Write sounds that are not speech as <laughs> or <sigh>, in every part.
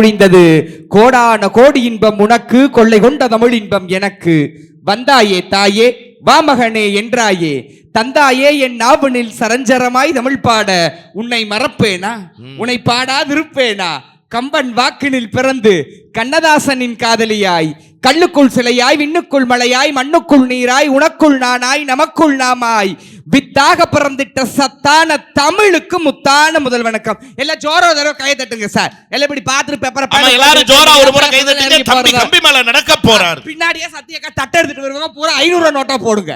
முடிந்தது கோடான கோடி இன்பம் உனக்கு கொள்ளை கொண்ட தமிழ் இன்பம் எனக்கு. வந்தாயே தாயே வாமகனே என்றாயே. தந்தாயே என் நாவனில் சரஞ்சரமாய் தமிழ் பாட. உன்னை மறப்பேனா? உன்னை பாடாதிருப்பேனா? கம்பன் வாக்கினில் பிறந்து கண்ணதாசனின் காதலியாய். கல்லுக்குள் சிலையாய் விண்ணுக்குள் மலையாய் மண்ணுக்குள் நீராய் உனக்குள் நானாய் நமக்குள் நாமாய். வித்தாக பிறந்திட்ட சத்தான தமிழுக்கு முத்தான முதல் வணக்கம். எல்லாம் ஜோரோ தடவை கை தட்டுங்க சார். எல்லாம் இப்படி பார்த்துட்டு பேப்பரை எல்லாரும் ஜோரா ஒரு முறை கை தட்டிட்டு தம்பி மேல நடக்க போறாரு. பின்னாடியே சத்தியக்கா தட்டை எடுத்துட்டு வருவாங்க பூரா ஐநூறு நோட்டா போடுங்க.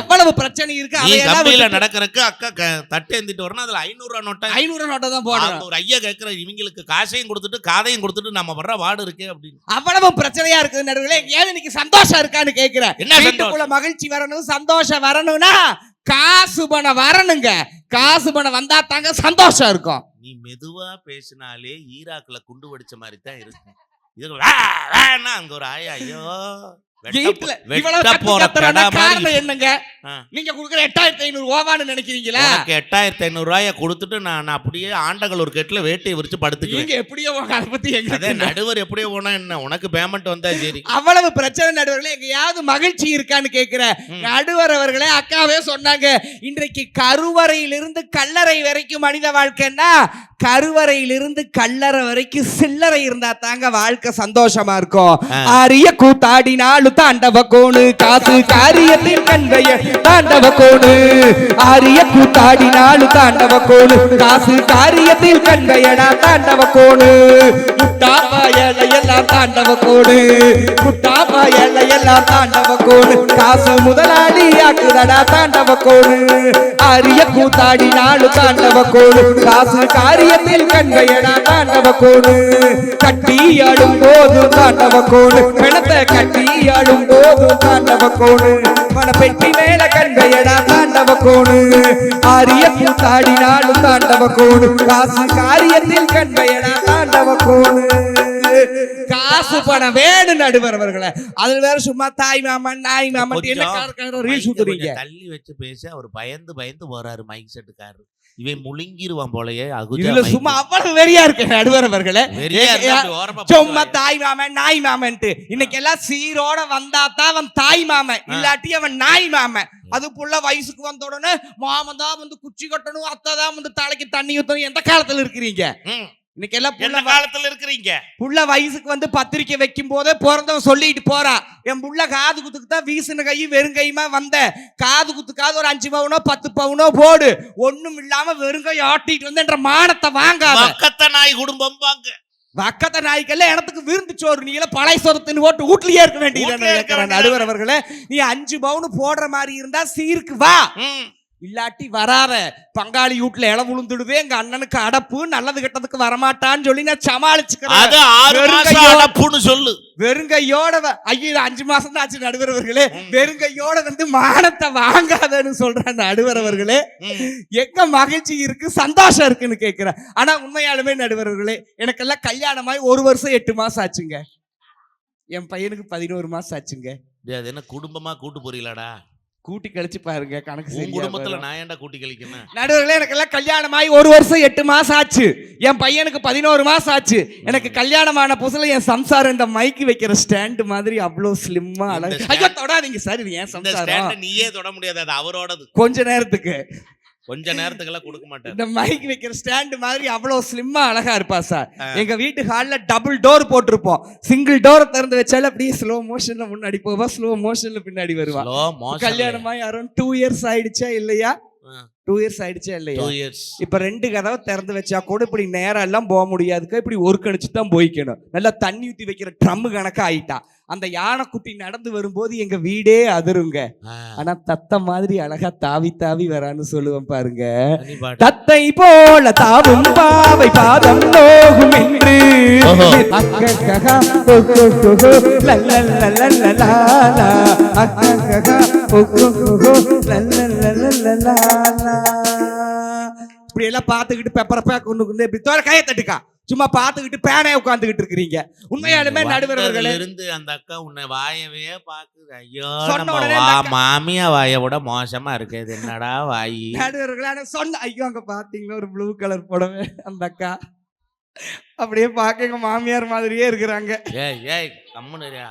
எவ்வளவு பிரச்சனை இருக்கு அதையெல்லாம் நடக்கறதுக்கு அக்கா தட்டு ஏந்திட்டு வரணும் அதுல ஐநூறு நோட்டா ஐநூறு நோட்டை தான் போடணும் ஒரு ஐயா கேக்குற இவங்களுக்கு காசையும் கொடுத்துட்டு காதையும் கொடுத்துட்டு நம்ம வர்ற வார்டு இருக்கே அப்படின்னு. அவ்வளவு பிரச்சனையா இருக்குது நடுவுல ஏன் இன்னைக்கு சந்தோஷம் இருக்கான்னு சந்தோஷம்? வீட்டுக்குள்ள மகிழ்ச்சி வரணும் சந்தோஷம் வரணும்னா காசு பணம் வரணுங்க. காசு பணம் வந்தா தாங்க சந்தோஷம் இருக்கும். நீ மெதுவா பேசினாலே ஈராக்ல குண்டு வெடிச்ச மாதிரி தான் இருக்கும். அங்க ஒரு ஆயா ஐயோ. என்னங்க. நீங்க குடுக்குற எட்டாயிரத்தி ஐநூறு ஓவான்னு நினைக்கிறீங்களா? எட்டாயிரத்தி ஐநூறு ரூபாய கொடுத்துட்டு நான் அப்படியே ஆண்டகள் ஒரு கெட்டுல வேட்டையை விரிச்சு படுத்துக்குவேன். நீங்க எப்படியோ உங்க அதை பத்தி அதே எங்க நடுவர் எப்படியோ போனா என்ன? உனக்கு பேமெண்ட் வந்தா சரி. அவ்வளவு பிரச்சனை நடுவர்களே எங்கேயாவது மகிழ்ச்சி இருக்கான்னு கேட்கிற. நடுவர் அவர்களே அக்காவே சொன்னாங்க இன்றைக்கு கருவறையிலிருந்து கல்லறை வரைக்கும் மனித வாழ்க்கைன்னா கருவறையிலிருந்து கல்லறை வரைக்கும் சில்லறை இருந்தா தாங்க வாழ்க்கை சந்தோஷமா இருக்கும். அரிய கூத்தாடினாலும் தாண்டவ கோணு காசு காரியத்தின் கண்கைய தாண்டவ கோணு ஆரிய கூத்தாடி கூத்தாடினாலும் தாண்டவ கோணு காசு காரியத்தில் கண்கையடா தாண்டவ கோணு முட்டா பாயலையெல்லாம் தாண்டவ கோடு முட்டா பாயலையெல்லாம் தாண்டவ கோடு காசு முதலாளி ஆக்குதடா தாண்டவ கோணு ஆரிய கூத்தாடி கூத்தாடினாலும் தாண்டவ கோடு காசு காரியத்தில் கண்கையடா தாண்டவ கோடு கட்டி ஆடும் போது தாண்டவ கோடு பிணத்தை கட்டி ஆடும் போது தாண்டவ கோடு பண பெட்டி மேல கண்கையடா தாண்டவ கோடு அரிய கூத்தாடினாலும் தாண்டவ கோடு காசு காரியத்தில் கண்கையடா தாண்டவ கோடு காசு பணம் வேணும் நடுவர் அவர்களே. அதுல வேற சும்மா தாய் மாமன் நாய் மாமன் என்ன கொஞ்சம் ரீல் சுத்துறீங்க கொஞ்சம் தள்ளி வச்சு பேச அவர் பயந்து பயந்து போறாரு மைக் செட்டுக்காரரு. இவன் முழுங்கிருவான் போலயே இதுல. சும்மா அவ்வளவு வெறியா இருக்கு நடுவர் அவர்களே வெறியா இருந்தா ஏ- அப்படி ஓரமா சும்மா தாய் மாமன் நாய் மாமன்ட்டு. இன்னைக்கு எல்லாம் சீரோட வந்தா தான் அவன் தாய் மாமன். இல்லாட்டி அவன் நாய் மாமன். அது புள்ள வயசுக்கு வந்த உடனே மாமன் தான் வந்து குச்சி கட்டணும் அத்தை தான் வந்து தலைக்கு தண்ணி ஊத்தணும். எந்த காலத்துல இருக்கிறீங்க. இன்னைக்கு எல்லாம் புள்ள காலத்துல இருக்கிறீங்க? புள்ள வயசுக்கு வந்து பத்திரிக்கை வைக்கும் போதே பிறந்தவன் சொல்லிட்டு போறா. என் புள்ள காது குத்துக்கு தான் வீசின கை வெறும் கையுமா வந்த? காது குத்துக்காது ஒரு அஞ்சு பவுனோ பத்து பவுனோ போடு. ஒண்ணும் இல்லாம வெறும் கை ஆட்டிட்டு வந்து என்ற மானத்தை வாங்காத. பக்கத்த நாய் குடும்பம் பாங்க வக்கத்த நாய்க்கெல்லாம் இடத்துக்கு விருந்து சோறு நீ எல்லாம் பழைய சொரத்தின் ஓட்டு வீட்லயே இருக்க வேண்டியது. நடுவர் அவர்களே நீ அஞ்சு பவுன் போடுற மாதிரி இருந்தா சீருக்கு வா. இல்லாட்டி வராத பங்காளி வீட்டுல இல விழுந்துடுவே எங்க அண்ணனுக்கு அடப்பு நல்லது கெட்டதுக்கு வரமாட்டான்னு சொல்லி நான் சமாளிச்சுக்கிறேன். சொல்லு. வெறுங்கையோட ஐயோ அஞ்சு மாசம் தான் ஆச்சு நடுவரவர்களே. வெறுங்கையோட வந்து மானத்தை வாங்காதன்னு சொல்ற நடுவரவர்களே. எங்க மகிழ்ச்சி இருக்கு சந்தோஷம் இருக்குன்னு கேக்குறேன். ஆனா உண்மையாலுமே நடுவர்களே எனக்கெல்லாம் கல்யாணமாய் ஒரு வருஷம் எட்டு மாசம் ஆச்சுங்க. என் பையனுக்கு பதினோரு மாசம் ஆச்சுங்க. அது என்ன குடும்பமா கூட்டு போறீங்களாடா? கூட்டி கழிச்சு பாருங்க கணக்கு உன் குடும்பத்துல. நான் ஏன்டா கூட்டி கழிக்கணும்? நடுவர்களே எனக்கெல்லாம் கல்யாணமாய் ஒரு வருஷம் எட்டு மாசம் ஆச்சு. என் பையனுக்கு பதினோரு மாசம் ஆச்சு. எனக்கு கல்யாணமான புதுசுல என் சம்சாரம் இந்த மைக்கு வைக்கிற ஸ்டாண்ட் மாதிரி அவ்வளோ ஸ்லிம்மா அழகு. ஐயோ தொடாதீங்க சார் இது ஏன் சம்சாரம்? நீயே தொட முடியாது அது அவரோடது. கொஞ்ச நேரத்துக்கு. கொஞ்ச நேரத்துக்கெல்லாம் கொடுக்க மாட்டாரு. இந்த மைக் வைக்கிற ஸ்டாண்ட் மாதிரி அவ்வளோ ஸ்லிம்மா அழகா இருப்பா சார். எங்க வீட்டு ஹால்ல டபுள் டோர் போட்டிருப்போம். சிங்கிள் டோரை திறந்து வச்சாலும் அப்படியே ஸ்லோ மோஷன்ல முன்னாடி போவா ஸ்லோ மோஷன்ல பின்னாடி வருவா. கல்யாணமாய் யாரும் டூ இயர்ஸ் ஆயிடுச்சா இல்லையா. டூ இயர்ஸ் ஆயிடுச்சா இல்லையா இப்ப ரெண்டு கதவை திறந்து வச்சா கூட இப்படி நேரம் எல்லாம் போக முடியாதுக்கா இப்படி ஒரு கணிச்சு தான் போய்க்கணும் நல்லா தண்ணி ஊத்தி வைக்கிற ட்ரம் கணக்கா ஆயிட்டா அந்த யானைக்குட்டி நடந்து வரும்போது எங்க வீடே அதிருங்க ஆனா தத்த மாதிரி அழகா தாவி தாவி வரான்னு சொல்லுவேன் பாருங்க தத்தை போல தாவும் பாவை பாதம் நோகும் என்று ஓஹோ. அக்கக்ககா, கொக்கொக்கொகோ, லல்லல்லல்லல்லலாலா. அக்கக்ககா, கொக்கொக்கொகோ, லல்லல்லல்லல்லலாலா. இப்படி எல்லாம் பார்த்துக்கிட்டு பெப்பர பேக் ஒண்ணு கொண்டு இப்படி தோற கையை தட்டுக்கா. சும்மா பார்த்துக்கிட்டு பேனைய உட்காந்துக்கிட்டு இருக்கிறீங்க. உண்மையாலுமே நடுவர்களே இருந்து அந்த அக்கா உன்னை வாயவே பாக்குது ஐயோ மாமியா வாயை விட மோசமா இருக்கு. இது என்னடா வாயி? நடுவர்களே ஆனா சொன்ன ஐயோ அங்க பாத்தீங்களா ஒரு ப்ளூ கலர் புடவை அந்த அக்கா. அப்படியே பார்க்க எங்க மாமியார் மாதிரியே இருக்கிறாங்க. ஏய் ஏய் கம்முனுரியா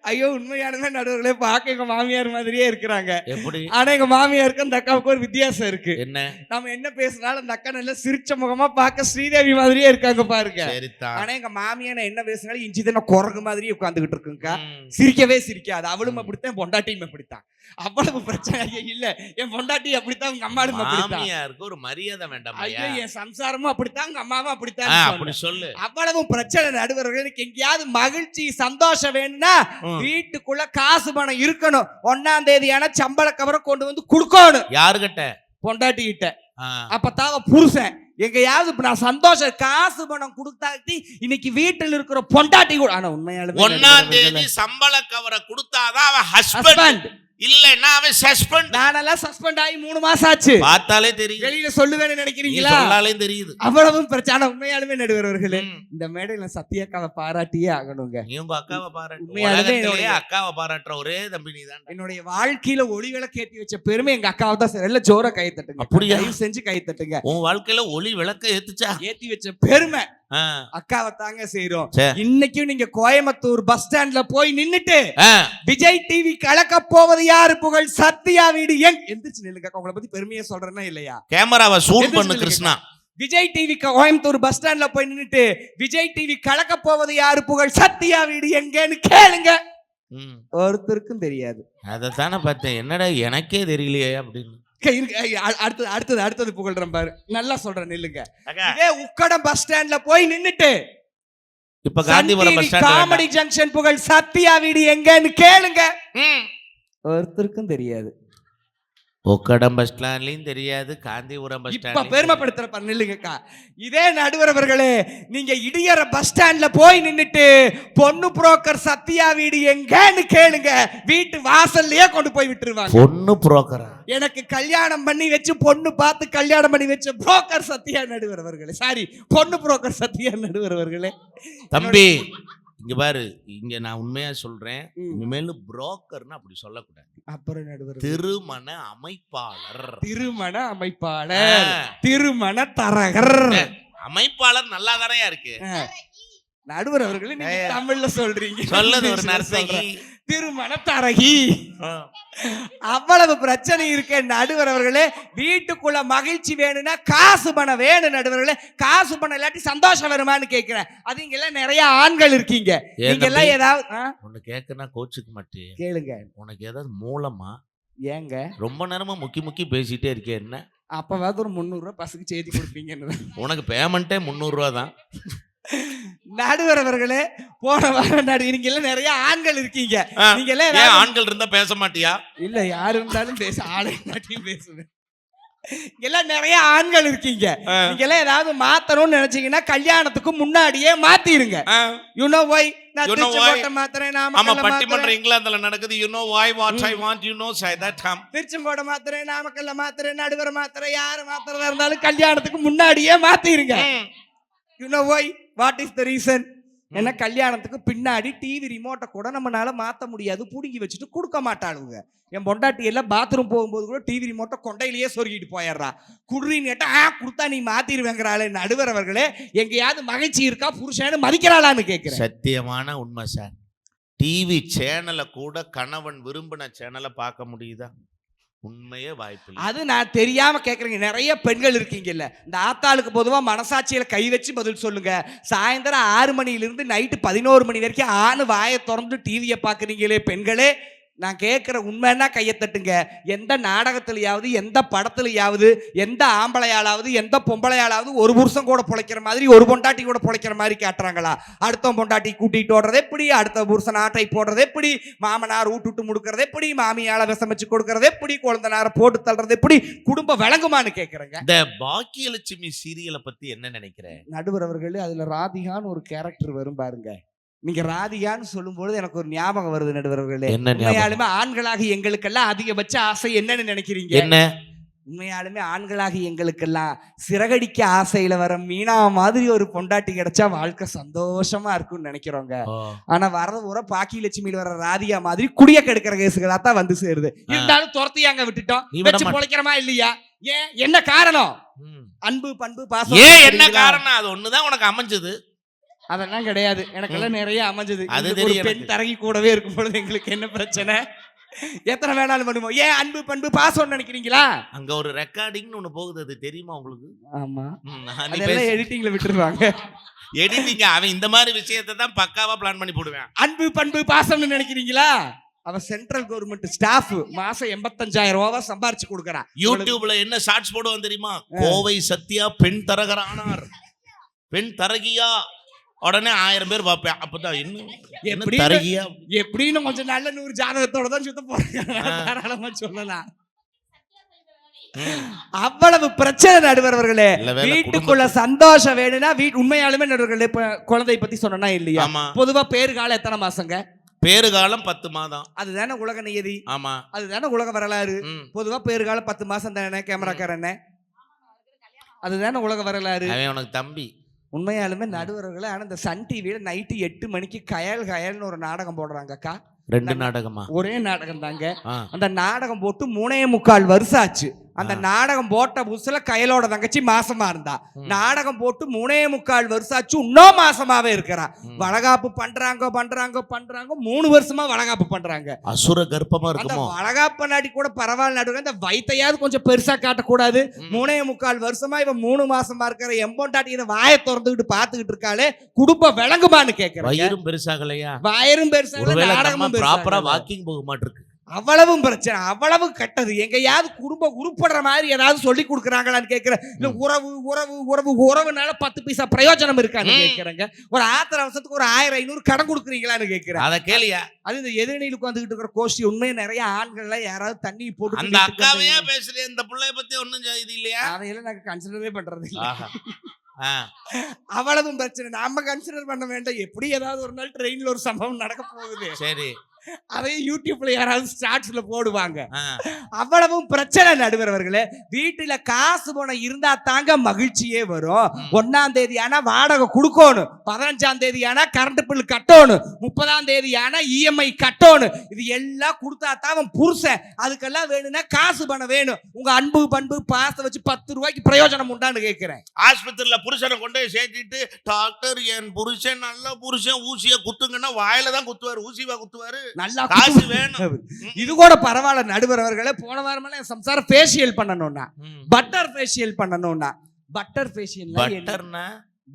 ஐயோ உண்மையானமே நடுவர்களே பார்க்க எங்க மாமியார் மாதிரியே இருக்கிறாங்க. எப்படி? ஆனா எங்க மாமியாருக்கு அந்த அக்காவுக்கு ஒரு வித்தியாசம் இருக்கு. என்ன? நம்ம என்ன பேசினாலும் அந்த அக்கா நல்ல சிரிச்ச முகமா பார்க்க ஸ்ரீதேவி மாதிரியே இருக்காங்க பாருங்க. ஆனா எங்க மாமியா நான் என்ன பேசினாலும் இஞ்சி தானே குரங்கு மாதிரியே உட்காந்துக்கிட்டு இருக்குங்கக்கா. ம். சிரிக்கவே சிரிக்காது. அவளும். அப்படித்தான் பொண்டாட்டியும் அப்படித்தான். அவ்வளவு பிரச்சனை இல்ல. என் பொண்டாட்டி அப்படித்தான் உங்க அப்படித்தான். மாமியாருக்கு ஒரு மரியாதை வேண்டாம் ஐயோ. என் சம்சாரமும் அப்படித்தான் உங்க அம்மாவும் அப்படித்தான் அப்படி. சொல்லு. அவ்வளவு பிரச்சனை நடுவர்களுக்கு எங்கேயாவது மகிழ்ச்சி சந்தோஷம் வேணும்னா. வீட்டுக்குள்ள காசு பணம் இருக்கணும். ஒன்னாம் தேதியான சம்பள கவரம் கொண்டு வந்து கொடுக்கணும். யாருகிட்ட? பொண்டாட்டி கிட்ட. அப்பதான் புருஷன். எங்கேயாவது இப்ப நான் சந்தோஷம் காசு பணம் கொடுத்தாட்டி இன்னைக்கு வீட்டில் இருக்கிற பொண்டாட்டி கூட ஆனா உண்மையாலுமே ஒன்னாம் தேதி சம்பள கவரை கொடுத்தாதான் அவன் ஹஸ்பண்ட் இல்லைன்னா அவன் சஸ்பெண்ட் நானெல்லாம் சஸ்பெண்ட் ஆகி மூணு மாசம் ஆச்சு. பார்த்தாலே தெரியும் வெளியில சொல்லுவேன்னு நினைக்கிறீங்களா? சொன்னாலே தெரியுது. அவ்வளவு பிரச்சனை. உண்மையாலுமே நடுவர்களே. இந்த மேடையில சத்தியக்காவை பாராட்டியே ஆகணுங்க. உங்க அக்காவை பாராட்டு உண்மையாலுமே அக்காவை பாராட்டுற ஒரே தம்பி நீ தான் என்னுடைய வாழ்க்கையில ஒளிவிளக்கு ஏத்தி வச்ச பெருமை எங்க அக்காவை தான் சார். எல்லாம் ஜோர கை தட்டுங்க. அப்படியா? செஞ்சு கை தட்டுங்க. உன் வாழ்க்கையில ஒளி விளக்க ஏத்துச்சா? ஏத்தி வச்ச பெருமை. அக்காவை தாங்க செய்றோம். சரி. இன்னைக்கும் நீங்க கோயம்புத்தூர் பஸ் ஸ்டாண்ட்ல போய் நின்னுட்டு. விஜய் டிவி கலக்க போவது யாரு? புகழ் சத்யா வீடு. எங் எந்திரிச்சு நில்லுங்க. உங்களை பத்தி பெருமையா சொல்றேன்னா இல்லையா? கேமராவை எந்திரிச்சு பண்ணு. கிருஷ்ணா. விஜய் டிவி கோயம்புத்தூர் பஸ் ஸ்டாண்ட்ல போய் நின்னுட்டு விஜய் டிவி கலக்க போவது யாரு? புகழ் சத்யா வீடு எங்கன்னு கேளுங்க. ஒருத்தருக்கும் தெரியாது. அதைத்தானே பார்த்தேன். என்னடா எனக்கே தெரியலையே அப்படின்னு. அடுத்தது அடுத்தது அடுத்தது புகழ்றேன் பாரு. நல்லா சொல்றேன் நில்லுங்க. இதே உக்கடம் பஸ் ஸ்டாண்ட்ல போய் நின்னுட்டு. இப்ப Gandhipuram bus stand comedy junction Pugazh Sathya வீடு எங்கன்னு கேளுங்க. ஒருத்தருக்கும் தெரியாது. ஒக்கடம் பஸ் ஸ்டாண்ட்லயும் தெரியாது காந்திபுரம் பஸ் இப்ப ஸ்டாண்ட் பெருமைப்படுத்துற பாரு நில்லுங்கக்கா இதே நடுவர் அவர்களே நீங்க இடியற பஸ் ஸ்டாண்ட்ல போய் நின்னுட்டு பொண்ணு புரோக்கர் சத்யா வீடு எங்கன்னு கேளுங்க. வீட்டு வாசல்லயே கொண்டு போய் விட்டுருவாங்க. பொண்ணு புரோக்கரா? எனக்கு கல்யாணம் பண்ணி வச்சு பொண்ணு பார்த்து கல்யாணம் பண்ணி வச்ச புரோக்கர் சத்யா நடுவர் அவர்களே சாரி பொண்ணு புரோக்கர் சத்யா நடுவர் அவர்களே தம்பி இங்க பாரு இங்க நான் உண்மையா சொல்றேன். இனிமேல் புரோக்கர்னு அப்படி சொல்லக்கூடாது. அப்புறம் நடுவர் திருமண அமைப்பாளர். திருமண அமைப்பாளர். திருமண தரகர். அமைப்பாளர் நல்லா தானயா இருக்கு நடுவர் அவர்களே நீங்க. தமிழ்ல சொல்றீங்க. சொல்லது ஒரு நர்த்தகி சொல்றேன். திருமண தரகி ஆ. அவ்வளவு பிரச்சனை இருக்க நடுவர் அவர்களே. வீட்டுக்குள்ள மகிழ்ச்சி வேணும்னா காசு பணம் வேணும் நடுவர்களே காசு பணம் இல்லாட்டி சந்தோஷம் வருமான்னு கேக்குறேன் அது இங்க எல்லாம் நிறைய ஆண்கள் இருக்கீங்க. நீங்க எல்லாம்? ஏதாவது? உன்னை கேட்கனா கோச்சுக்க மாட்டே கேளுங்க. உனக்கு ஏதாவது மூலமா ஏங்க? ரொம்ப நேரமா முக்கி முக்கி பேசிட்டே இருக்கே என்ன? அப்பவாவது ஒரு முந்நூறு ரூபாய் பசுக்கு செய்தி கொடுப்பீங்கன்னு. உனக்கு பேமெண்ட்டே முந்நூறுரூவா தான். நடுவர் அவர்களே போன வாரம் நீங்க எல்லாம் நிறைய ஆண்கள் இருக்கீங்க. நீங்க எல்லாம் ஆண்கள் இருந்தா பேச மாட்டியா? இல்ல யாரு இருந்தாலும் பேச ஆளை மாட்டியும் பேசுவேன். எல்லாம் நிறைய ஆண்கள் இருக்கீங்க. நீங்க எல்லாம் ஏதாவது மாத்தணும்னு நினைச்சீங்கன்னா கல்யாணத்துக்கு முன்னாடியே மாத்திருங்க. யூ நோ வை நான் You know திருச்சி why? கோட்டை மாத்துறேன் நாமக்கல்ல பட்டிமன்றம் இங்கிலாந்துல நடக்குது. You know why what I want you know say that come திருச்செங்கோட்டை மாத்துறேன் நாமக்கல்ல மாத்துறேன் நடுவரை மாத்துறேன் யாரு மாத்துறதா இருந்தாலும் கல்யாணத்துக்கு முன்னாடியே மாத்திருங்க. You know why what is the reason ஏன்னா கல்யாணத்துக்கு பின்னாடி டிவி ரிமோட்டை கூட நம்மளால மாத்த முடியாது. புடுங்கி வச்சுட்டு கொடுக்க மாட்டாளுங்க. என் பொண்டாட்டி எல்லாம் பாத்ரூம் போகும்போது கூட டிவி ரிமோட்டை கொண்டையிலேயே சொருகிட்டு போயிடுறா. குடுறின்னு கேட்டா ஆ கொடுத்தா நீ மாத்திருவேங்கிறாளே நடுவர் அவர்களே எங்கேயாவது மகிழ்ச்சி இருக்கா? புருஷன்னு மதிக்கிறாளான்னு கேட்கிறேன் சத்தியமான உண்மை சார் டிவி சேனலை கூட கணவன் விரும்பின சேனலை பார்க்க முடியுதா? உண்மையே வாய்ப்பு அது நான் தெரியாம கேக்குறேங்க. நிறைய பெண்கள் இருக்கீங்கல்ல. இந்த ஆத்தாளுக்கு பொதுவா மனசாட்சியில கை வச்சு பதில் சொல்லுங்க. சாயந்தரம் ஆறு மணியிலிருந்து நைட்டு பதினோரு மணி வரைக்கும் ஆணு வாயை திறந்து டிவியை பாக்குறீங்களே பெண்களே. நான் கேட்குற உண்மைன்னா கையை தட்டுங்க. எந்த நாடகத்துலயாவது எந்த படத்துலயாவது எந்த ஆம்பளையாளாவது எந்த பொம்பளையாளாவது ஒரு புருஷன் கூட பொழைக்கிற மாதிரி ஒரு பொண்டாட்டி கூட பொழைக்கிற மாதிரி காட்டுறாங்களா? அடுத்த பொண்டாட்டி கூட்டிட்டு ஓடுறது எப்படி? அடுத்த புருஷன் ஆட்டை போடுறது எப்படி? மாமனார் ஊட்டுட்டு முடுக்கிறது எப்படி? மாமியால விஷமச்சு கொடுக்கறது எப்படி? குழந்தனார போட்டு தள்ளுறது எப்படி? குடும்பம் விளங்குமான்னு கேட்குறேங்க. இந்த பாக்கியலட்சுமி சீரியலை பத்தி என்ன நினைக்கிற நடுவர் அவர்கள் அதுல ராதிகான்னு ஒரு கேரக்டர் வரும் பாருங்க. நீங்க ராதிகான்னு சொல்லும்பொழுது எனக்கு ஒரு ஞாபகம் வருது நடுவர் அவர்களே என்ன ஞாபகம்? உண்மையாலுமே ஆண்களாகி எங்களுக்கெல்லாம் அதிகபட்ச ஆசை என்னன்னு நினைக்கிறீங்க? என்ன? உண்மையாலுமே ஆண்களாகி எங்களுக்கெல்லாம் சிறகடிக்க ஆசையில வர மீனா மாதிரி ஒரு பொண்டாட்டி கிடைச்சா வாழ்க்கை சந்தோஷமா இருக்கும்னு நினைக்கிறோங்க. ஆனா வரது பூரா பாக்கி லட்சுமியில் வர ராதியா மாதிரி குடிய கெடுக்கிற கேசுகளா தான் வந்து சேருது. இருந்தாலும் துரத்தியாங்க விட்டுட்டோம். வச்சு. பொழைக்கிறமா இல்லையா? ஏன்? என்ன காரணம். அன்பு பண்பு பாசம் ஏன் என்ன? காரணம்? அது ஒண்ணுதான் உனக்கு அமைஞ்சது. அதெல்லாம் கிடையாது. எனக்கெல்லாம் நிறைய அமைஞ்சது. அது ஒரு பெண். தரகி கூடவே இருக்கும் பொழுது எங்களுக்கு என்ன பிரச்சனை? எத்தனை வேணாலும் பண்ணுவோம். ஏன் அன்பு பண்பு பாசம்னு நினைக்கிறீங்களா? அங்க ஒரு ரெக்கார்டிங்னு ஒண்ணு போகுது. அது தெரியுமா உங்களுக்கு? ஆமா. அதெல்லாம் எடிட்டிங்ல விட்டுருவாங்க. எடிட்டிங்க அவன் இந்த மாதிரி விஷயத்தை தான் பக்காவா பிளான் பண்ணி போடுவேன். அன்பு பண்பு பாசம்னு நினைக்கிறீங்களா? அவன் சென்ட்ரல் கவர்மெண்ட் ஸ்டாஃப் மாசம் எண்பத்தஞ்சாயிரம் ரூபாவா சம்பாரிச்சு கொடுக்கறான் யூடியூப்ல என்ன ஷார்ட்ஸ் போடுவான் தெரியுமா? கோவை சத்யா பெண் தரகரானார். பெண் தரகியா? உடனே ஆயிரம் பேர் பார்ப்பேன். அப்பதான் இன்னும் என்ன எப்படி தரகியா? எப்படின்னு கொஞ்சம் நல்ல நூறு ஜாதகத்தோட தான் சுத்த. தாராளமா சொல்லலாம். அவ்வளவு பிரச்சனை நடுவர்களே வீட்டுக்குள்ள சந்தோஷம் வேணும்னா வீட் உண்மையாலுமே நடுவர்களே குழந்தை பத்தி சொன்னா இல்லையா? பொதுவா பேரு காலம் எத்தனை மாசங்க? பேரு காலம் பத்து மாதம். அதுதானே உலக நியதி. ஆமா. அதுதானே உலக வரலாறு. பொதுவா பேரு காலம் பத்து மாசம் தானே கேமராக்காரனே? அதுதானே உலக வரலாறு. உனக்கு தம்பி. உண்மையாலுமே நடுவர்களே ஆனா இந்த சன் டிவியில நைட்டு எட்டு மணிக்கு கயல் கயல்னு ஒரு நாடகம் போடுறாங்க அக்கா. ரெண்டு நாடகமா? ஒரே நாடகம் தாங்க. அந்த நாடகம் போட்டு மூணே முக்கால் வருஷம் ஆச்சு. அந்த நாடகம் போட்ட புதுசுல கையலோட தங்கச்சி மாசமா இருந்தா. நாடகம் போட்டு மூணே முக்கால் வருஷம் ஆச்சு இன்னும் மாசமாவே இருக்கிறா. வளகாப்பு பண்றாங்க பண்றாங்க பண்றாங்க மூணு வருஷமா வளகாப்பு பண்றாங்க. அசுர கர்ப்பமா இருக்குமோ? வளகாப்பு நாடி கூட பரவாயில்ல நடுவுல இந்த வயித்தையாவது கொஞ்சம் பெருசா காட்டக்கூடாது. மூணே முக்கால் வருஷமா இவன் மூணு மாசமா இருக்கிற எம்போண்டாட்டி இதை வாயை திறந்துகிட்டு பாத்துக்கிட்டு இருக்காளே குடும்பம் விளங்குமான்னு கேக்குறேன் வயிறும் பெருசாகலையா? வயரும் பெருசா இல்ல, ஒருவேளை நம்ம நாடகமும் ப்ராப்பரா. வாக்கிங் போக மாட்டிருக்கு. அவ்வளவும் பிரச்சனை அவ்வளவு கெட்டது. எங்கேயாவது குடும்பம் உருப்படுற மாதிரி ஏதாவது சொல்லி கொடுக்குறாங்களான்னு கேட்கிறேன். இல்ல உறவு உறவு உறவு உறவுனால பத்து பைசா பிரயோஜனம் இருக்கான்னு. கேட்கிறேங்க. ஒரு ஆத்திர அவசரத்துக்கு ஒரு ஆயிரம் ஐநூறு கடன் கொடுக்குறீங்களான்னு கேட்கிறேன். அத கேளியா. அது இந்த எதிரணியில் உட்காந்துக்கிட்டு இருக்கிற கோஷ்டி உண்மையா நிறைய ஆண்கள்ல யாராவது தண்ணி போட்டு அந்த அக்காவையே. பேசுறேன் இந்த பிள்ளைய பத்தி ஒண்ணும் இது இல்லையா? அதையெல்லாம் நாங்க கன்சிடரே பண்றது. அவ்வளவும் பிரச்சனை. நாம கன்சிடர் பண்ண வேண்டாம். எப்படி ஏதாவது ஒரு நாள் ட்ரெயின்ல ஒரு சம்பவம் நடக்க போகுது. சரி. அதையும் யூடியூப்ல யாராவது ஸ்டார்ட்ஸ்ல போடுவாங்க. அவ்வளவும் பிரச்சனை நடுவர் அவர்களே வீட்டுல காசு பணம் இருந்தா தாங்க மகிழ்ச்சியே வரும். ஒன்னாம் தேதி ஆனா வாடகை கொடுக்கணும். பதினஞ்சாம் தேதி ஆனா கரண்ட் பில் கட்டணும். முப்பதாம் தேதி ஆனா இஎம்ஐ கட்டணும். இது எல்லாம் கொடுத்தா தான் அவன் புருஷன். அதுக்கெல்லாம் வேணும்னா காசு பணம் வேணும். உங்க அன்பு பண்பு பாசத்தை வச்சு பத்து ரூபாய்க்கு பிரயோஜனம் உண்டான்னு கேட்கிறேன். ஆஸ்பத்திரியில புருஷனை கொண்டு போய் சேர்த்திட்டு டாக்டர் என் புருஷன் நல்ல புருஷன். ஊசிய குத்துங்கன்னா வாயில தான் குத்துவாரு. ஊசிவா குத்துவாரு. நல்லா காசு வேணும். இது கூட பரவாயில்ல நடுவர் அவர்களே போன வாரமெல்லாம் என் சம்சாரம் ஃபேஷியல் பண்ணணும்னா. பட்டர் ஃபேஷியல் பண்ணணும்னா. பட்டர் ஃபேஷியல் பட்டர்னா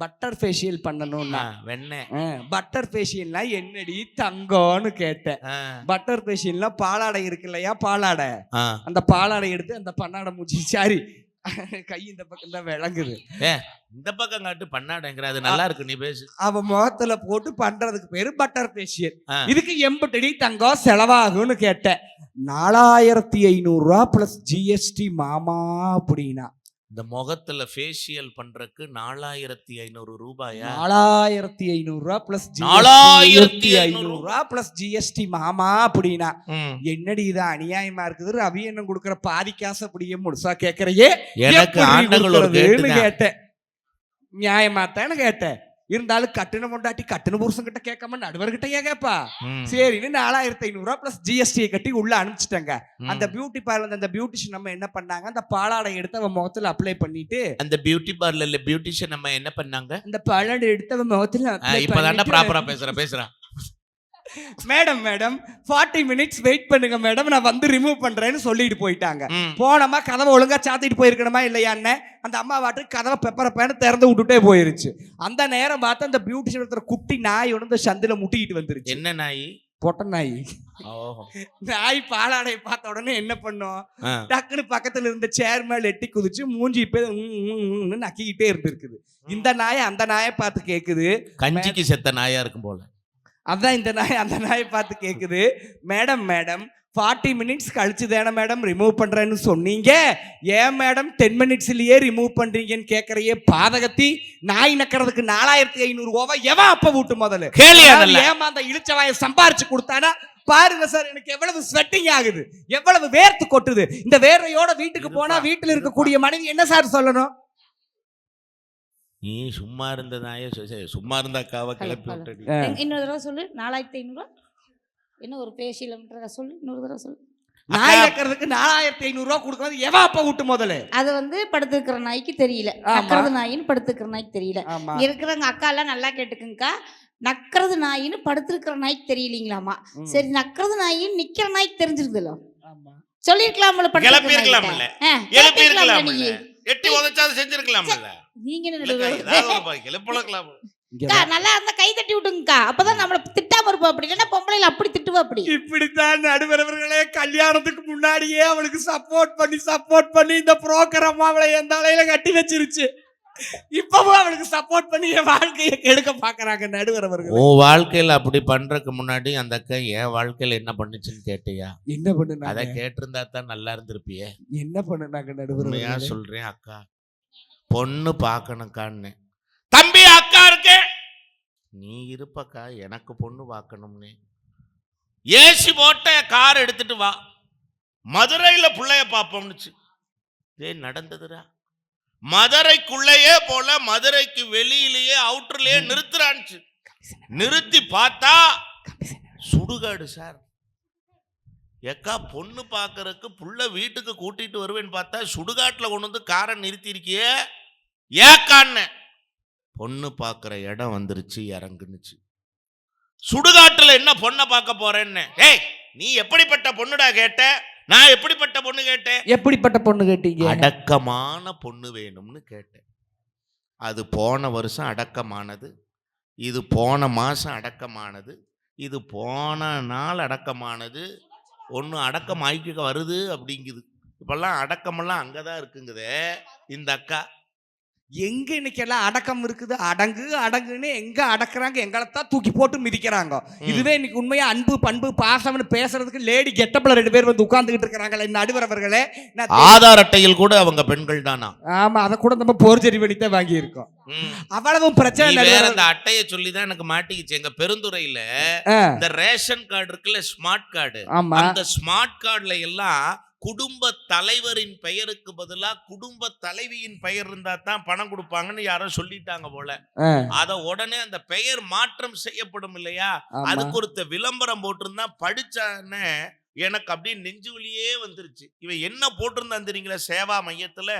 பட்டர் ஃபேஷியல் பண்ணணும்னா. வெண்ணெய் பட்டர் ஃபேஷியல்னா என்னடி தங்கம்னு கேட்டேன். பட்டர் ஃபேஷியல்னா பாலாடை இருக்கு இல்லையா? பாலாடை. அந்த பாலாடை எடுத்து அந்த பண்ணாடை மூச்சி சாரி கை இந்த பக்கம் தான் விளங்குது. இந்த பக்கம் காட்டு பண்ணாடங்கிற அது நல்லா இருக்கு நீ பேசு. அவ முகத்துல போட்டு பண்றதுக்கு பேரு பட்டர் ஃபேஷியல் ஆ. இதுக்கு எம்பட்டடி தங்கம் செலவாகும்னு கேட்டேன். நாலாயிரத்தி ஐநூறு ரூபா பிளஸ் ஜிஎஸ்டி மாமா அப்படின்னா. இந்த முகத்துல ஃபேஷியல் பண்றதுக்கு நாலாயிரத்தி ஐநூறு ரூபாயா? நாலாயிரத்தி ஐநூறு ரூபா பிளஸ் நாலாயிரத்தி ஐநூறு ரூபா பிளஸ் ஜிஎஸ்டி மாமா அப்படின்னா. என்னடி இது அநியாயமா இருக்குது? ரவி என்ன கொடுக்குற பாதி காசு அப்படியே முழுசா கேக்குறையே? எனக்கு கேட்டு கேட்டேன். நியாயமாத்தான்னு கேட்டேன். இருந்தாலும் கட்டுன பொண்டாட்டி கட்டுன புருஷன் கிட்ட கேட்காம நடுவர்கிட்ட ஏன் கேப்பா சரின்னு நாலாயிரத்தி ஐநூறு ரூபா பிளஸ் ஜிஎஸ்டி கட்டி உள்ள அனுப்பிச்சிட்டாங்க. அந்த பியூட்டி பார்லர் அந்த பியூட்டிஷியன் நம்ம என்ன பண்ணாங்க? அந்த பாலாடை எடுத்து அவன் முகத்துல அப்ளை பண்ணிட்டு அந்த பியூட்டி பார்லர்ல பியூட்டிஷியன் நம்ம என்ன பண்ணாங்க? அந்த பாலாடை எடுத்து அவன் முகத்துல இப்பதான்டா ப்ராப்பரா பேசுற பேசுறான் madam madam forty minutes wait பண்ணுங்க மேடம் நான் வந்து ரிமூவ் பண்றேன்னு சொல்லிட்டு போயிட்டாங்க. போனோமா கதவை ஒழுங்கா சாத்திட்டு போயிருக்கணுமா இல்லையான்னு அந்த அம்மா வாட்டு கதவை பெப்பர பேன திறந்து விட்டுட்டே போயிருச்சு. அந்த நேரம் பார்த்து அந்த பியூட்டிஷியன் ஒருத்தர் குட்டி நாய் உணர்ந்து சந்தில முட்டிக்கிட்டு வந்துருச்சு. என்ன நாய்? பொட்ட நாய். நாய் பாலாடையை பார்த்த உடனே என்ன பண்ணும்? ஆ. டக்குன்னு பக்கத்துல இருந்த சேர் மேல எட்டி குதிச்சு மூஞ்சி இப்ப நக்கிக்கிட்டே இருந்திருக்குது. இந்த நாயை அந்த நாயை பார்த்து கேக்குது. கஞ்சிக்கு செத்த நாயா இருக்கும் போல. அதான் இந்த நாய் அந்த நாயை பார்த்து கேக்குது. மேடம் மேடம் ஃபார்ட்டி மினிட்ஸ் கழிச்சு தானே மேடம் ரிமூவ் பண்றேன்னு சொன்னீங்க. ஏன் மேடம் டென் மினிட்ஸ்லயே ரிமூவ் பண்றீங்கன்னு கேக்குறையே பாதகத்தி நாய் நக்கிறதுக்கு நாலாயிரத்தி ஐநூறு ரூபா எவன் அப்ப விட்டு முதல்ல? யாராவது நல்லா ஏமாந்த இழிச்சவாய சம்பாரிச்சு கொடுத்தானா? பாருங்க சார் எனக்கு எவ்வளவு ஸ்வெட்டிங் ஆகுது. எவ்வளவு வேர்த்து கொட்டுது. இந்த வேர்வையோட வீட்டுக்கு போனா வீட்டுல இருக்கக்கூடிய மனைவி என்ன சார் சொல்லணும்? நீ சும்மா இருந்த நாய சு- சு- சும்மா இருந்த அக்காவை ஹலோ, கிளப்பி இன்னொரு தடவை சொல்லு. நாலாயிரத்தி ஐநூறுரூவா என்ன ஒரு பேசியில் சொல்லு. இன்னொரு தடவை சொல்லு. நாய் வைக்கிறதுக்கு நாலாயிரத்தி ஐநூறு ரூபா கொடுக்கறது எவா அப்ப விட்டு முதல்ல அது வந்து படுத்துக்கிற நாய்க்கு தெரியல. நக்கிறது நாயின்னு படுத்துக்கிற நாய்க்கு தெரியல. இருக்கிறவங்க அக்கா எல்லாம் நல்லா கேட்டுக்குங்கக்கா. நக்கிறது நாயின்னு படுத்துருக்கிற நாய்க்கு தெரியலீங்களாமா. சரி நக்கிறது நாயின்னு நிக்கிற நாய்க்கு தெரிஞ்சிருதுல? ஆமா. சொல்லிருக்கலாம்ல கிளப்பி இருக்கலாம்ல. எழுப்பி இருக்கலாம்ல எட்டி உதச்சாது செஞ்சிருக்கலாம்ல. நீங்க. <laughs> நல்லா இருந்தா கை தட்டி விட்டுங்கக்கா. அப்பதான் நம்மள திட்டாம இருப்போம் அப்படி. இல்லைன்னா பொம்பளைல அப்படி திட்டுவா அப்படி? இப்படித்தான் நடுவரவர்களே கல்யாணத்துக்கு முன்னாடியே அவளுக்கு சப்போர்ட் பண்ணி சப்போர்ட் பண்ணி இந்த புரோக்கரம் அவளை என் தலையில கட்டி வச்சிருச்சு. இப்பவும் அவளுக்கு சப்போர்ட் பண்ணி என் வாழ்க்கையை கெடுக்க பாக்குறாங்க நடுவரவர்கள். உன் வாழ்க்கையில அப்படி பண்றதுக்கு முன்னாடி அந்த அக்கா என் வாழ்க்கையில என்ன பண்ணுச்சுன்னு கேட்டியா? என்ன அத பண்ணுனாங்க கேட்டிருந்தா தான் நல்லா இருந்திருப்பியே. என்ன பண்ணுனாங்க நடுவரவர்களே? சொல்றேன் அக்கா. பொண்ணு பார்க்கணுக்கான்னு தம்பி அக்கா இருக்கு. நீ இருப்பக்கா எனக்கு பொண்ணு பார்க்கணும்னு. ஏசி போட்ட கார் எடுத்துட்டு வா. மதுரையில புள்ளைய பார்ப்போம்னுச்சு. இதே நடந்ததுடா. மதுரைக்குள்ளேயே போல மதுரைக்கு வெளியிலேயே அவுட்டர்லயே நிறுத்துறான்ச்சு நிறுத்தி பார்த்தா? சுடுகாடு சார். ஏக்கா பொண்ணு பார்க்கறதுக்கு புள்ள வீட்டுக்கு கூட்டிட்டு வருவேன்னு பார்த்தா சுடுகாட்டில் கொண்டு வந்து காரை நிறுத்திருக்கியே ஏக்கான்னு. பொண்ணு பார்க்குற இடம் வந்துருச்சு இறங்குனுச்சு. சுடுகாட்டுல என்ன பொண்ணை பார்க்க போறேன்னு? ஏய் நீ எப்படிப்பட்ட பொண்ணுடா கேட்ட? நான் எப்படிப்பட்ட பொண்ணு கேட்டேன்? எப்படிப்பட்ட பொண்ணு கேட்டீங்க? அடக்கமான பொண்ணு வேணும்னு கேட்டேன். அது போன வருஷம் அடக்கமானது இது போன மாசம் அடக்கமானது இது போன நாள் அடக்கமானது ஒன்று அடக்கம் ஆய்க்க வருது அப்படிங்குது. இப்பெல்லாம் அடக்கமெல்லாம் அங்கே தான் இருக்குங்குதே இந்த அக்கா. எங்க இன்னைக்கு எல்லாம் அடக்கம் இருக்குது? அடங்கு அடங்குன்னு எங்க அடக்குறாங்க? எங்களைத்தான் தூக்கி போட்டு மிதிக்கிறாங்க. இதுவே இன்னைக்கு உண்மையா அன்பு பண்பு பாசம்னு பேசுறதுக்கு லேடி கெட்டப்ல ரெண்டு பேர் வந்து உட்கார்ந்துகிட்டு இருக்கிறாங்களே இந்த நடுவரவர்களே ஆதார் அட்டையில் கூட அவங்க பெண்கள் தானா? ஆமா அதை கூட நம்ம போர்ஜரி பண்ணித்தான் வாங்கி இருக்கோம் ம். அவ்வளவும் பிரச்சனை வேற. அந்த அட்டையை சொல்லி தான் எனக்கு மாட்டிக்கிச்சு. எங்க பெருந்துறையில இந்த ரேஷன் கார்டு இருக்குல்ல ஸ்மார்ட் கார்டு. அந்த ஸ்மார்ட் கார்டுல எல்லாம் குடும்ப தலைவரின் பெயருக்கு பதிலா குடும்ப தலைவியின் பெயர் இருந்தா தான் பணம் கொடுப்பாங்கன்னு யாரோ சொல்லிட்டாங்க போல. அத உடனே அந்த பெயர் மாற்றம் செய்யப்படும் இல்லையா. அதுக்கு ஒருத்த விளம்பரம் போட்டிருந்தா படிச்சானே எனக்கு அப்படியே நெஞ்சு வலியே வந்துருச்சு. இவன் என்ன போட்டிருந்தான் தெரியுங்களா? சேவா மையத்துல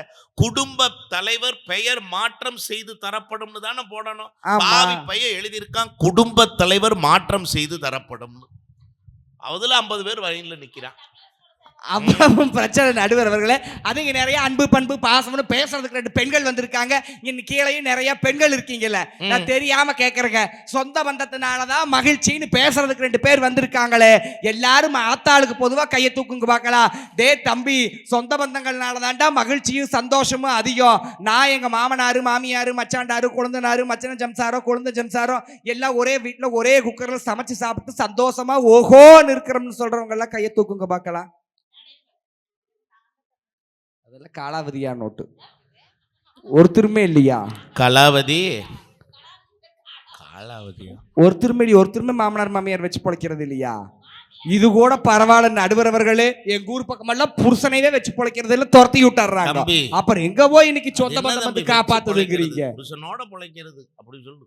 குடும்ப தலைவர் பெயர் மாற்றம் செய்து தரப்படும்னு தானே போடணும். பாவி பையன் எழுதியிருக்கான் குடும்ப தலைவர் மாற்றம் செய்து தரப்படும்னு. அதுல ஐம்பது பேர் வழியில நிக்கிறான். அவ்வளவும் பிரச்சனை நடுவரவர்களே அதுங்க நிறைய அன்பு பண்பு பாசம்னு பேசுறதுக்கு ரெண்டு பெண்கள் வந்திருக்காங்க. இன்னும் கீழேயும் நிறைய பெண்கள் இருக்கீங்கல்ல. நான் தெரியாம கேக்குறேங்க. சொந்த பந்தத்தினாலதான் மகிழ்ச்சின்னு பேசுறதுக்கு ரெண்டு பேர் வந்திருக்காங்களே. எல்லாரும் ஆத்தாளுக்கு பொதுவா கையை தூக்குங்க பார்க்கலாம் டே தம்பி சொந்த பந்தங்கள்னால தான்டா மகிழ்ச்சியும் சந்தோஷமும் அதிகம். நான் எங்க மாமனாரு மாமியாரு மச்சாண்டாரு குழந்தனாரு மச்சன ஜம்சாரோ குழந்தை ஜம்சாரோ எல்லாம் ஒரே வீட்டுல ஒரே குக்கர்ல சமைச்சு சாப்பிட்டு சந்தோஷமா ஓஹோன்னு இருக்கிறோம்னு சொல்றவங்க எல்லாம் கையை தூக்குங்க பார்க்கலாம் அதெல்லாம் காலாவதியா நோட்டு. ஒருத்தருமே இல்லையா? கலாவதி. காலாவதியா ஒருத்தருமே ஒருத்தருமே மாமனார் மாமியார் வச்சு பொழைக்கிறது இல்லையா? இது கூட பரவாயில்ல நடுவரவர்களே. எங்க ஊர் பக்கமெல்லாம் புருஷனையே வச்சு பொழைக்கிறது இல்ல துரத்தி விட்டுறாங்க. அப்புறம் எங்க போய் இன்னைக்கு சொந்த பந்தம் வந்து பொழைக்கிறது? புருஷனோட பொழைக்கிறது அப்படி சொல்லு.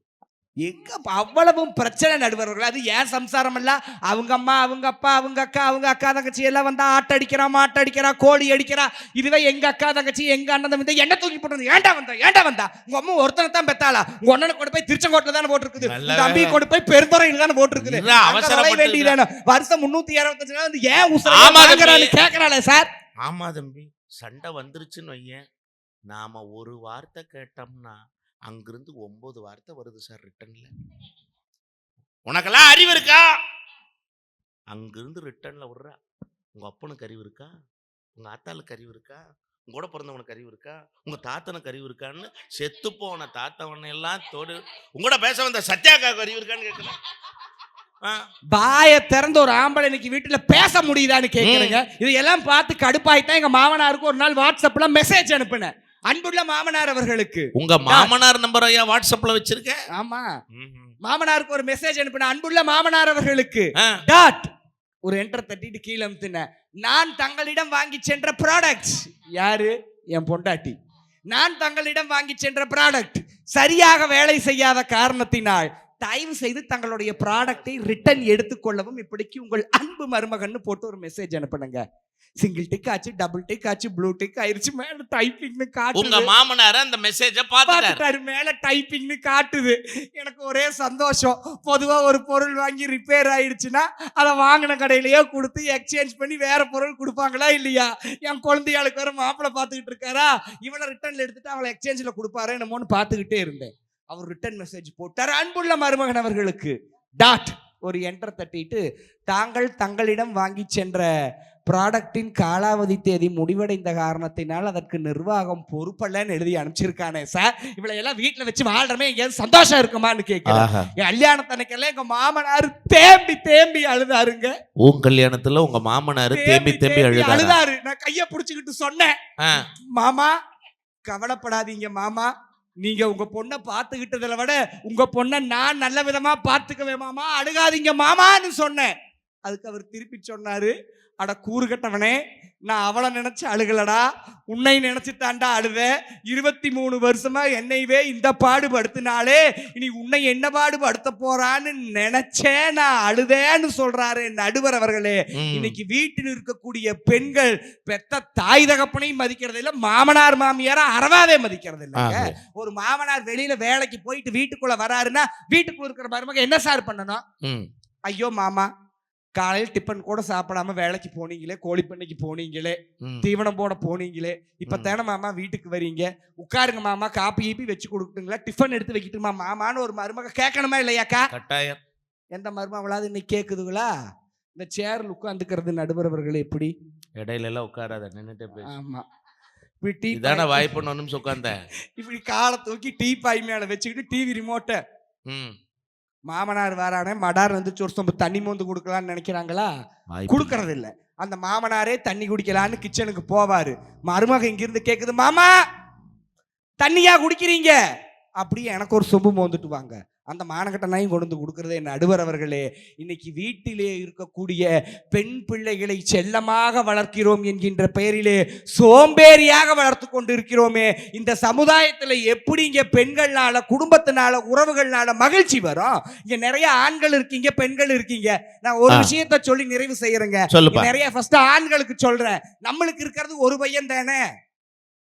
எங்க அவ்வளவும் பிரச்சனை நடுவர்கள். அது ஏன் சம்சாரம் இல்ல அவங்க அம்மா அவங்க அப்பா அவங்க அக்கா அவங்க அக்கா தங்கச்சி எல்லாம் வந்தா ஆட்ட அடிக்கிறா மாட்ட அடிக்கிறா கோழி அடிக்கிறா. இதுவே எங்க அக்கா தங்கச்சி எங்க அண்ணன் தம்பி என்ன தூக்கி போட்டு ஏன்டா வந்தா? ஏன்டா வந்தா? உங்க அம்மா ஒருத்தனை தான் பெத்தாளா? உங்க அண்ணனை கொண்டு போய் திருச்செங்கோட்டில் தானே போட்டிருக்குது? தம்பி கொண்டு போய் பெருந்துறையில் தானே போட்டிருக்குது? வேண்டியதானே? வருஷம் முன்னூத்தி அறுபத்தஞ்சு நாள் வந்து ஏன் உசுரை ஆமா, தம்பி. வாங்குறான்னு கேக்குறாளே சார்? ஆமா தம்பி. சண்டை வந்துருச்சுன்னு வையேன். நாம ஒரு வார்த்தை கேட்டோம்னா அங்கிருந்து ஒன்பது வார்த்தை வருது சார் ரிட்டன்ல. உனக்கெல்லாம் அறிவு இருக்கா? அங்கிருந்து ரிட்டன்ல விடுறா. உங்க அப்பனுக்கு அறிவு இருக்கா? உங்க ஆத்தாளுக்கு அறிவு இருக்கா? உங்க கூட பிறந்தவனுக்கு அறிவு இருக்கா? உங்க தாத்தனுக்கு அறிவு இருக்கான்னு செத்து போன தாத்தவனை எல்லாம் தோடு. உங்களோட பேச வந்த சத்யாக்காக்கு அறிவு இருக்கான்னு கேட்கல வாயை திறந்து ஒரு ஆம்பளை இன்னைக்கு வீட்டுல பேச முடியுதான்னு கேக்குறேங்க. இதையெல்லாம் பார்த்து கடுப்பாயித்தான் எங்க மாமனாருக்கு ஒரு நாள் வாட்ஸ்அப்ல மெசேஜ் அனுப்புனேன். அன்புள்ள மாமனார் அவர்களுக்கு. உங்க மாமனார் நம்பர் ஐயா வாட்ஸ்அப்ல வச்சிருக்க? ஆமா. மாமனாருக்கு ஒரு மெசேஜ் அனுப்பின அன்புள்ள மாமனார் அவர்களுக்கு டாட். ஒரு என்டர் தட்டிட்டு கீழே அமுத்தின நான் தங்களிடம் வாங்கி சென்ற ப்ராடக்ட்ஸ் யாரு? என் பொண்டாட்டி. நான் தங்களிடம் வாங்கி சென்ற ப்ராடக்ட் சரியாக வேலை செய்யாத காரணத்தினால் தயவு செய்து தங்களுடைய ப்ராடக்டை ரிட்டர்ன் எடுத்துக்கொள்ளவும் இப்படிக்கு உங்கள் அன்பு மருமகன்னு போட்டு ஒரு மெசேஜ் அனுப்புனுங்க. சிங்கிள் டிக் ஆச்சு டபுள் டிக் ஆச்சு ப்ளூ டிக் ஆயிருச்சு மேல டைப்பிங்னு உங்க காட்டுது. மாமனார அந்த மெசேஜ பார்த்துட்டாரு. மேல டைப்பிங்னு காட்டுது. எனக்கு ஒரே சந்தோஷம். பொதுவா ஒரு பொருள் வாங்கி ரிப்பேர் ஆயிடுச்சுன்னா அதை வாங்கின கடையிலேயே கொடுத்து எக்ஸ்சேஞ்ச் பண்ணி வேற பொருள் கொடுப்பாங்களா இல்லையா? என் குழந்தையாளுக்கு வேற மாப்பிள்ளை பார்த்துக்கிட்டு இருக்காரா? இவளை ரிட்டர்ன்ல எடுத்துட்டு அவளை எக்ஸ்சேஞ்சில் கொடுப்பாரு என்னமோன்னு பார்த்துக்கிட்டே இருந்தேன். அவர் ரிட்டர்ன் மெசேஜ் போட்டார். அன்புள்ள மருமகன் அவர்களுக்கு. டாட் ஒரு என்டர் தட்டிட்டு தாங்கள் தங்களிடம் வாங்கி சென்ற ப்ராடக்டின் காலாவதி தேதி முடிவடைந்த காரணத்தினால் அதற்கு நிர்வாகம் பொறுப்பல்லன்னு எழுதி அனுப்பிச்சிருக்கானே சார். இவளை எல்லாம் வீட்டில் வச்சு வாழ்றமே எங்கேயாவது சந்தோஷம் இருக்குமான்னு கேட்கிறேன் என் கல்யாணத்தனைக்கெல்லாம் எங்க மாமனார் தேம்பி தேம்பி அழுதாருங்க. உன் கல்யாணத்துல உங்க மாமனாரு தேம்பி தேம்பி அழுதாரு? நான் கைய புடிச்சுக்கிட்டு சொன்னேன். மாமா கவலைப்படாதீங்க மாமா. நீங்க உங்க பொண்ணை பார்த்துக்கிட்டதுல விட உங்க பொண்ணை நான் நல்ல விதமா பார்த்துக்குவேன் மாமா. அழுகாதீங்க மாமான்னு சொன்னேன். அதுக்கு அவர் திருப்பி சொன்னாரு. அட கூறுகட்டவனே நான் அவளை நினைச்சு அழுகலடா உன்னை நினைச்சு தாண்டா அழுத இருபத்தி மூணு வருஷமா என்னைவே இந்த பாடுபடுத்தினாலே இனி உன்னை என்ன பாடுபடுத்த போறான்னு நினைச்சேன் நான் அழுதேன்னு சொல்றாரு நடுவர் அவர்களே. இன்னைக்கு வீட்டில் இருக்கக்கூடிய பெண்கள் பெத்த தாய் தகப்பனையும் மதிக்கிறது இல்ல மாமனார் மாமியார அறவாவே மதிக்கிறது இல்லைங்க. ஒரு மாமனார் வெளியில வேலைக்கு போயிட்டு வீட்டுக்குள்ள வராருன்னா வீட்டுக்குள்ள இருக்கிற மருமக என்ன சார் பண்ணணும். ஐயோ மாமா காலையில் டிஃபன் கூட சாப்பிடாம வேலைக்கு போனீங்களே கோழி பண்ணைக்கு போனீங்களே. தீவனம் போட போனீங்களே இப்ப. தானே மாமா வீட்டுக்கு வரீங்க. உட்காருங்க மாமா காப்பி ஈப்பி வச்சு கொடுக்கட்டுங்களா? டிஃபன் எடுத்து வைக்கட்டுமா? மாமான்னு ஒரு மருமக கேட்கணுமா இல்லையாக்கா? கட்டாயம். எந்த மருமகளாவது இன்னைக்கு கேக்குதுங்களா? இந்த சேர்ல உட்காந்துக்கிறது நடுவர் அவர்கள் எப்படி? இடையில எல்லாம் உட்காராத நின்னுட்டே பேசு. ஆமா. இப்படி டீ இதான வாய்ப்புன்னு ஒரு நிமிஷம் உட்கார்ந்த இப்படி காலை தூக்கி டீ பாய் மேல வச்சுக்கிட்டு டிவி ரிமோட்டை ம். மாமனார் வரானே மடார் வந்து ஒரு சொம்பு தண்ணி மோந்து கொடுக்கலாம்னு நினைக்கிறாங்களா? கொடுக்கறது இல்ல. அந்த மாமனாரே தண்ணி குடிக்கலான்னு கிச்சனுக்கு போவாரு. மருமக இங்கிருந்து கேக்குது மாமா தண்ணியா குடிக்கிறீங்க? அப்படியே எனக்கு ஒரு சொம்பு மோந்துட்டு வாங்க அந்த மானகட்டனையும் கொண்டு கொடுக்கறதே நடுவர் அவர்களே. இன்னைக்கு வீட்டிலே இருக்கக்கூடிய பெண் பிள்ளைகளை செல்லமாக வளர்க்கிறோம் என்கின்ற பெயரிலே சோம்பேறியாக வளர்த்து கொண்டு இருக்கிறோமே இந்த சமுதாயத்தில் எப்படி இங்க பெண்கள்னால குடும்பத்தினால உறவுகள்னால மகிழ்ச்சி வரும்? இங்க நிறைய ஆண்கள் இருக்கீங்க பெண்கள் இருக்கீங்க. நான் ஒரு. விஷயத்த சொல்லி நிறைவு செய்யறேங்க. நிறைய ஃபர்ஸ்ட் ஆண்களுக்கு சொல்றேன். நம்மளுக்கு இருக்கிறது ஒரு பையன் தானே?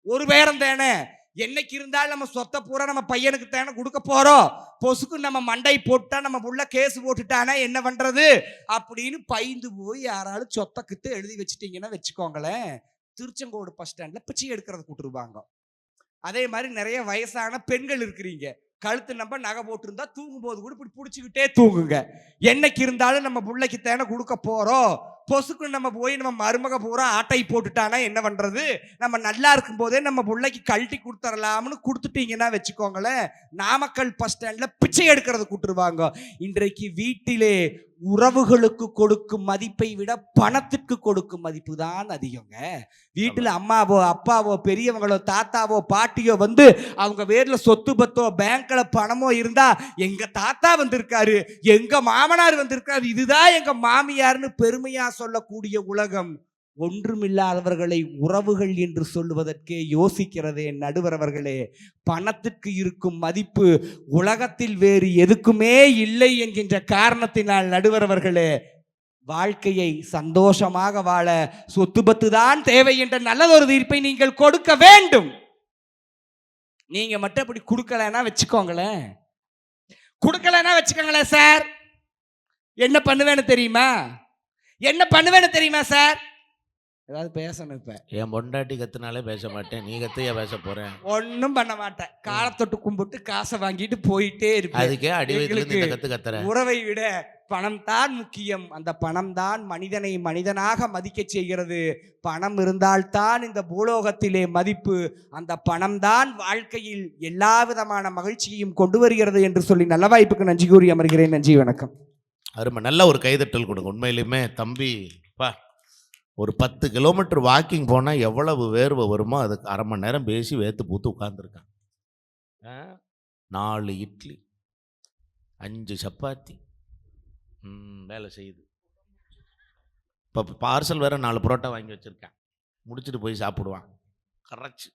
ஒரு பேரம் தானே? என்னைக்கு இருந்தாலும் நம்ம சொத்தை பூரா நம்ம பையனுக்கு தானே கொடுக்க போகிறோம் பொசுக்கு நம்ம மண்டை போட்டா நம்ம உள்ள கேஸ் போட்டுட்டானா என்ன பண்ணுறது அப்படின்னு பயந்து போய் யாராலும் சொத்தை கித்து எழுதி வச்சுட்டிங்கன்னா வச்சுக்கோங்களேன். திருச்செங்கோடு பஸ் ஸ்டாண்டில் பிச்சை எடுக்கிறது கூட்டுருவாங்க. அதே மாதிரி நிறைய வயசான பெண்கள் இருக்கிறீங்க. கழுத்து நம்ம நகை போட்டிருந்தா தூங்கும் போது கூட இப்படி பிடிச்சிக்கிட்டே தூங்குங்க. என்னைக்கு இருந்தாலும் நம்ம பிள்ளைக்கு தேனை கொடுக்க போகிறோம் பொசுக்கு நம்ம போய் நம்ம மருமக பூரா ஆட்டை போட்டுட்டானா என்ன பண்றது? நம்ம நல்லா இருக்கும் போதே நம்ம பிள்ளைக்கு கழட்டி கொடுத்துடலாம்னு கொடுத்துட்டீங்கன்னா வச்சுக்கோங்களேன் நாமக்கல் பஸ் ஸ்டாண்ட்ல பிச்சை எடுக்கிறது கூட்டுருவாங்க. இன்றைக்கு வீட்டிலே உறவுகளுக்கு கொடுக்கும் மதிப்பை விட பணத்திற்கு கொடுக்கும் மதிப்பு தான் அதிகங்க. வீட்டில் அம்மாவோ அப்பாவோ பெரியவங்களோ தாத்தாவோ பாட்டியோ வந்து அவங்க பேர்ல சொத்து பத்தோ பேங்க்ல பணமோ இருந்தா எங்க தாத்தா வந்திருக்காரு எங்க மாமனார் வந்திருக்காரு இதுதான் எங்க மாமியார்னு பெருமையா சொல்லக்கூடிய உலகம் ஒன்றுமில்லாதவர்களை உறவுகள் என்று சொல்லுவதற்கே யோசிக்கிறதே நடுவர் அவர்களே. பணத்திற்கு இருக்கும் மதிப்பு உலகத்தில் வேறு எதுக்குமே இல்லை என்கின்ற காரணத்தினால் நடுவர் அவர்களே வாழ்க்கையை சந்தோஷமாக வாழ சொத்துபத்து தான் தேவை என்ற நல்லதொரு தீர்ப்பை நீங்கள் கொடுக்க வேண்டும். நீங்க மட்டும் அப்படி கொடுக்கலன்னா வச்சுக்கோங்களேன். கொடுக்கலன்னா வச்சுக்கோங்களேன் சார். என்ன பண்ணுவேன்னு தெரியுமா? என்ன பண்ணுவேன்னு தெரியுமா சார்? ஏதாவது பேசணும் இப்ப. என் பொண்டாட்டி கத்துனாலே பேச மாட்டேன். நீ கத்தையா பேச போறேன் ஒன்றும் பண்ண மாட்டேன். காலத்தொட்டு கும்பிட்டு காசை வாங்கிட்டு போயிட்டே இருப்பேன். அதுக்கே அடி வயித்துல இருந்து இந்த எங்களுக்கு கத்து கத்துற உறவை விட பணம் தான் முக்கியம். அந்த பணம் தான் மனிதனை மனிதனாக மதிக்க செய்கிறது. பணம் இருந்தால்தான் இந்த பூலோகத்திலே மதிப்பு. அந்த பணம் தான் வாழ்க்கையில் எல்லா விதமான மகிழ்ச்சியையும் கொண்டு வருகிறது என்று சொல்லி நல்ல வாய்ப்புக்கு நன்றி கூறி அமர்கிறேன். நன்றி வணக்கம். அருமை. நல்ல ஒரு கைதட்டல் கொடுங்க. உண்மையிலுமே தம்பி பா ஒரு பத்து கிலோமீட்டர் வாக்கிங் போனால் எவ்வளவு வேர்வை வருமோ அதுக்கு அரை மணி நேரம் பேசி வேத்து பூத்து உட்காந்துருக்கான் நாலு இட்லி அஞ்சு சப்பாத்தி ம், வேலை செய்யுது. இப்போ பார்சல் வேறு நாலு புரோட்டா வாங்கி வச்சுருக்கேன். முடிச்சுட்டு போய் சாப்பிடுவான். கரைச்சி.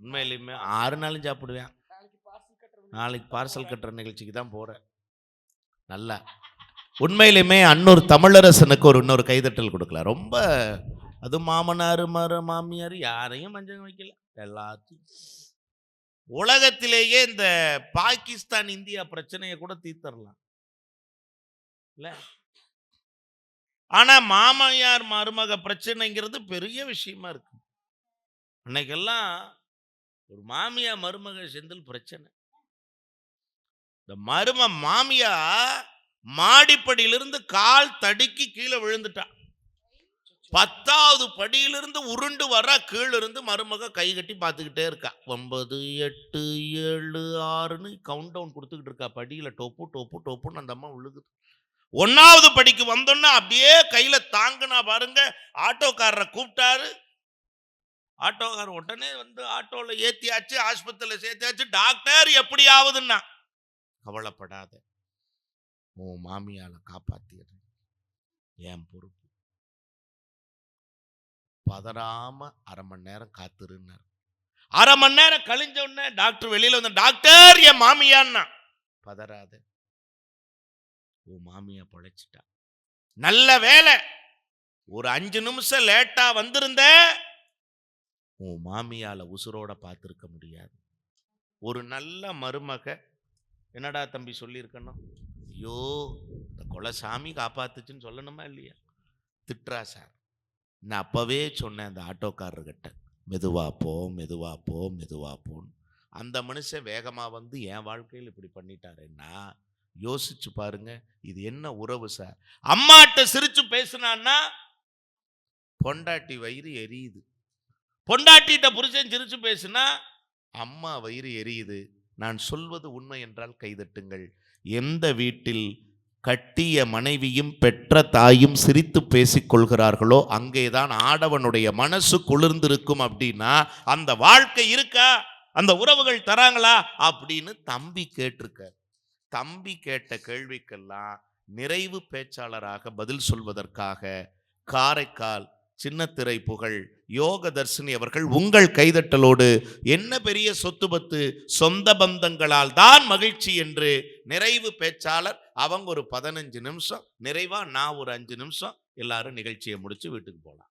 உண்மையிலுமே ஆறு நாளும் சாப்பிடுவேன். நாளைக்கு பார்சல் கட்டுற நிகழ்ச்சிக்கு தான் போகிறேன் நல்லா. உண்மையிலுமே அன்னூர் தமிழரசனுக்கு ஒரு இன்னொரு கைதட்டல் கொடுக்கல. ரொம்ப அது மாமனார் மரு மாமியார் யாரையும் மஞ்சள் வைக்கல. எல்லாத்தையும். உலகத்திலேயே இந்த பாகிஸ்தான் இந்தியா பிரச்சனையை கூட தீர்த்தரலாம். இல்லை? ஆனால் மாமியார் மருமக பிரச்சனைங்கிறது பெரிய விஷயமா இருக்கு. அன்னைக்கெல்லாம் ஒரு மாமியார் மருமக செந்தில் பிரச்சனை. இந்த மரும மாமியா மாடிப்படியிலிருந்து கால் தடுக்கி கீழே விழுந்துட்டா. பத்தாவது படியிலிருந்து உருண்டு வர கீழே இருந்து மருமக கை கட்டி பார்த்துக்கிட்டே இருக்கா. ஒன்பது எட்டு ஏழு ஆறுன்னு கவுண்ட் டவுன் கொடுத்துக்கிட்டு இருக்கா. படியில் டொப்பு டொப்பு டொப்புன்னு அந்த அம்மா விழுகுது. ஒன்னாவது படிக்கு வந்தோன்னா அப்படியே கையில் தாங்குனா பாருங்க ஆட்டோக்காரரை கூப்பிட்டாரு. ஆட்டோக்காரர் உடனே வந்து ஆட்டோவில் ஏற்றியாச்சு ஆஸ்பத்திரியில் சேர்த்தியாச்சு டாக்டர் எப்படியாவதுன்னா கவலைப்படாத. உன் மாமியால காப்பாத்திடுறேன். என் பொறுப்பு. பதறாம அரை மணி நேரம் காத்துருன்னார். அரை மணி நேரம் கழிஞ்ச உடனே டாக்டர் வெளியில வந்த டாக்டர் என் மாமியான்னா. பதறாத. உன் மாமியா பொழைச்சிட்டா. நல்ல வேலை ஒரு அஞ்சு நிமிஷம் லேட்டா வந்திருந்த உன் மாமியால உசுரோட பார்த்துருக்க முடியாது. ஒரு நல்ல மருமக என்னடா தம்பி சொல்லியிருக்கணும் ஐயோ இந்த கொலை சாமி காப்பாத்துச்சுன்னு சொல்லணுமா இல்லையா? திட்டுறா சார். நான் அப்போவே சொன்னேன் அந்த ஆட்டோக்காரர்கிட்ட மெதுவா போ மெதுவா போ மெதுவா போன்னு. அந்த மனுஷன் வேகமாக வந்து என் வாழ்க்கையில் இப்படி பண்ணிட்டாருன்னா யோசிச்சு பாருங்க இது என்ன உறவு சார்? அம்மாட்ட சிரிச்சு பேசுனான்னா பொண்டாட்டி வயிறு எரியுது. பொண்டாட்டிகிட்ட புருஷன் சிரிச்சு பேசுனா அம்மா வயிறு எரியுது. நான் சொல்வது உண்மை என்றால் கைதட்டுங்கள். எந்த வீட்டில் கட்டிய மனைவியும் பெற்ற தாயும் சிரித்து பேசிக்கொள்கிறார்களோ அங்கேதான் ஆடவனுடைய மனசு குளிர்ந்திருக்கும் அப்படின்னா அந்த வாழ்க்கை இருக்கா? அந்த உறவுகள் தராங்களா? அப்படின்னு தம்பி கேட்டிருக்க தம்பி கேட்ட கேள்விக்கெல்லாம் நிறைவு பேச்சாளராக பதில் சொல்வதற்காக காரைக்கால் சின்னத்திரை புகழ் யோக தர்ஷினி அவர்கள் உங்கள் கைதட்டலோடு என்ன பெரிய சொத்து பத்து சொந்த பந்தங்களால் தான் மகிழ்ச்சி என்று நிறைவு பேச்சாளர் அவங்க ஒரு பதினஞ்சு நிமிஷம் நிறைவா நான் ஒரு அஞ்சு நிமிஷம் எல்லாரும் நிகழ்ச்சியை முடித்து வீட்டுக்கு போகலாம்